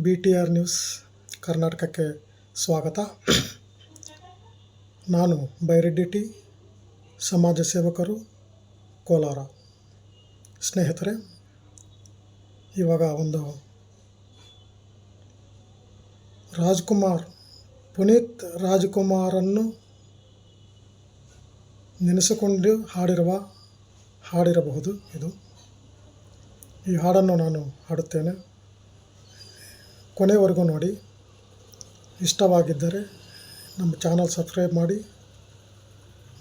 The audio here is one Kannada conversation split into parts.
ಬಿ ಟಿ ಆರ್ ನ್ಯೂಸ್ ಕರ್ನಾಟಕಕ್ಕೆ ಸ್ವಾಗತ. ನಾನು ಬೈರೆಡ್ಡಿ ಟಿ, ಸಮಾಜ ಸೇವಕರು, ಕೋಲಾರ. ಸ್ನೇಹಿತರೆ, ಇವಾಗ ಒಂದು ರಾಜ್ಕುಮಾರ್, ಪುನೀತ್ ರಾಜ್ಕುಮಾರನ್ನು ನೆನೆಸಿಕೊಂಡು ಹಾಡಿರುವ, ಹಾಡಿರಬಹುದು ಇದು. ಈ ಹಾಡನ್ನು ನಾನು ಹಾಡುತ್ತೇನೆ. ಕೊನೆವರೆಗೂ ನೋಡಿ. ಇಷ್ಟವಾಗಿದ್ದರೆ ನಮ್ಮ ಚಾನಲ್ ಸಬ್ಸ್ಕ್ರೈಬ್ ಮಾಡಿ.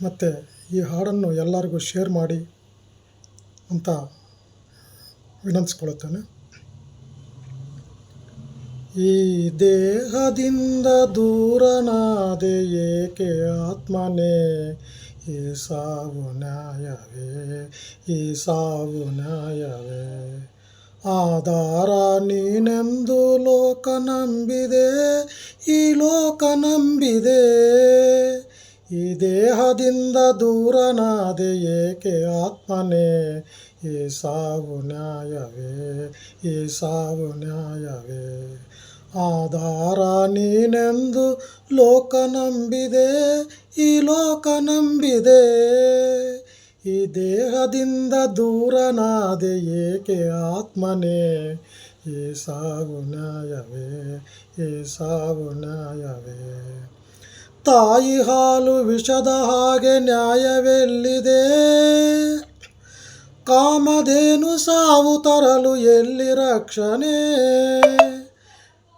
ಮತ್ತು ಈ ಹಾಡನ್ನು ಎಲ್ಲರಿಗೂ ಶೇರ್ ಮಾಡಿ ಅಂತ ವಿನಂತಿಸ್ಕೊಳ್ಳುತ್ತೇನೆ ಈ ದೇಹದಿಂದ ದೂರನಾದೆ ಏಕೆ ಆತ್ಮನೇ? ಈ ಸಾವು ನ್ಯಾಯವೇ? ಈ ಸಾವು ನ್ಯಾಯವೇ? ಆಧಾರ ನೀನೆಂದು ಲೋಕ ನಂಬಿದೆ ಈ ಲೋಕ ನಂಬಿದೆ ಈ ದೇಹದಿಂದ ದೂರನಾದೆ, ಏಕೆ ಆತ್ಮನೇ? ಈ ಸಾವು ನ್ಯಾಯವೇ? ಈ ಸಾವು ನ್ಯಾಯವೇ? ಆಧಾರ ನೀನೆಂದು ಲೋಕ ನಂಬಿದೆ ಈ ಲೋಕ ನಂಬಿದೆ ಈ ದೇಹದಿಂದ ದೂರನಾದೆ ಏಕೆ ಆತ್ಮನೇ? ಈ ಸಾವು ನ್ಯಾಯವೇ ಈ ಸಾವು ನ್ಯಾಯವೇ ತಾಯಿ ಹಾಲು ವಿಷದ ಹಾಗೆ ನ್ಯಾಯವೆಲ್ಲಿದೆ? ಕಾಮಧೇನು ಸಾವು ತರಲು ಎಲ್ಲಿ ರಕ್ಷಣೆ?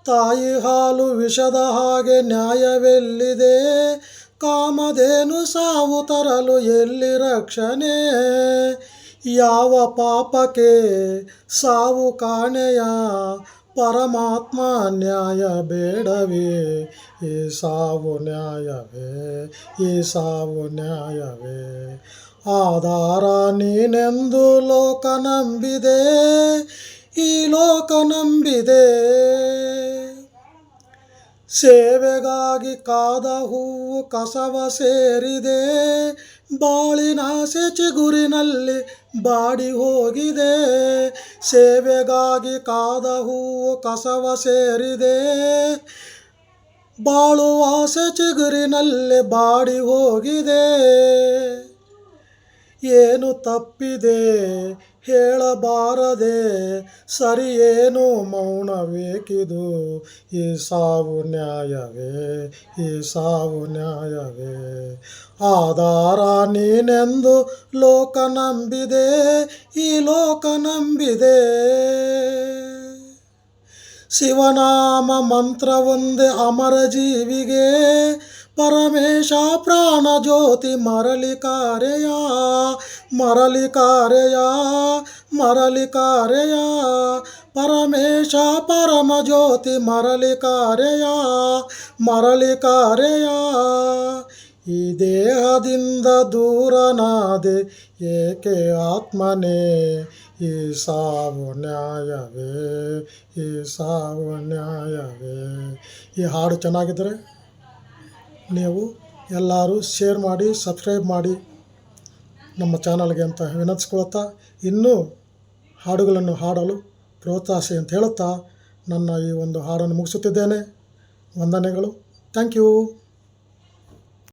ತಾಯಿ ಹಾಲು ವಿಷದ ಹಾಗೆ ನ್ಯಾಯವೆಲ್ಲಿದೆ? ಕಾಮಧೇನು ಸಾವು ತರಲು ಎಲ್ಲಿ ರಕ್ಷಣೆ? ಯಾವ ಪಾಪಕ್ಕೆ ಸಾವು ಕಾಣೆಯ? ಪರಮಾತ್ಮ ನ್ಯಾಯ ಬೇಡವೇ? ಈ ಸಾವು ನ್ಯಾಯವೇ? ಈ ಸಾವು ನ್ಯಾಯವೇ? ಆಧಾರ ನೀನೆಂದು ಲೋಕ ನಂಬಿದೆ, ಈ ಲೋಕ ನಂಬಿದೆ. ಸೇವೆಗಾಗಿ ಕಾದ ಹೂವು ಕಸವ ಸೇರಿದೆ. ಬಾಳಿನಾಸೆ ಚಿಗುರಿನಲ್ಲಿ ಬಾಡಿ ಹೋಗಿದೆ. ಸೇವೆಗಾಗಿ ಕಾದ ಹೂವು ಕಸವ ಸೇರಿದೆ. ಬಾಳುವಾಸೆ ಚಿಗುರಿನಲ್ಲಿ ಬಾಡಿ ಹೋಗಿದೆ. ಏನು ತಪ್ಪಿದೆ? ಹೇಳಬಾರದೆ ಸರಿಯೇನು ಮೌನವೇಕಿದು ಈ ಸಾವು ನ್ಯಾಯವೇ? ಈ ಸಾವು ನ್ಯಾಯವೇ? ಆಧಾರ ನೀನೆಂದು ಲೋಕ ನಂಬಿದೆ, ಈ ಲೋಕ ನಂಬಿದೆ. ಶಿವನಾಮ ಮಂತ್ರವೊಂದೇ ಅಮರ ಜೀವಿಗೆ ಪರಮೇಶ ಪ್ರಾಣ ಜ್ಯೋತಿ ಮರಳಿ ಕಾರೆಯ ಮರಳಿ ಕಾರೆಯ ಮರಳಿ ಕಾರೆಯ ಪರಮೇಶ ಪರಮ ಜ್ಯೋತಿ ಮರಳಿ ಕಾರೆಯ ಮರಳಿ ಕಾರೆಯ ಈ ದೇಹದಿಂದ ದೂರನಾದೆ ಏಕೆ ಆತ್ಮನೇ ಈ ಸಾವು ನ್ಯಾಯವೇ ಈ ಸಾವು ನ್ಯಾಯವೇ ಈ ಹಾಡು ಚೆನ್ನಾಗಿದ್ದರೆ ನೀವು ಎಲ್ಲರೂ ಶೇರ್ ಮಾಡಿ ಸಬ್ಸ್ಕ್ರೈಬ್ ಮಾಡಿ ನಮ್ಮ ಚಾನಲ್ಗೆ ಅಂತ ವಿನಂತಿಸ್ಕೊಳ್ತಾ, ಇನ್ನೂ ಹಾಡುಗಳನ್ನು ಹಾಡಲು ಪ್ರೋತ್ಸಾಹಿಸಿ ಅಂತ ಹೇಳುತ್ತಾ ನನ್ನ ಈ ಒಂದು ಹಾಡನ್ನು ಮುಗಿಸುತ್ತಿದ್ದೇನೆ. ವಂದನೆಗಳು. Thank you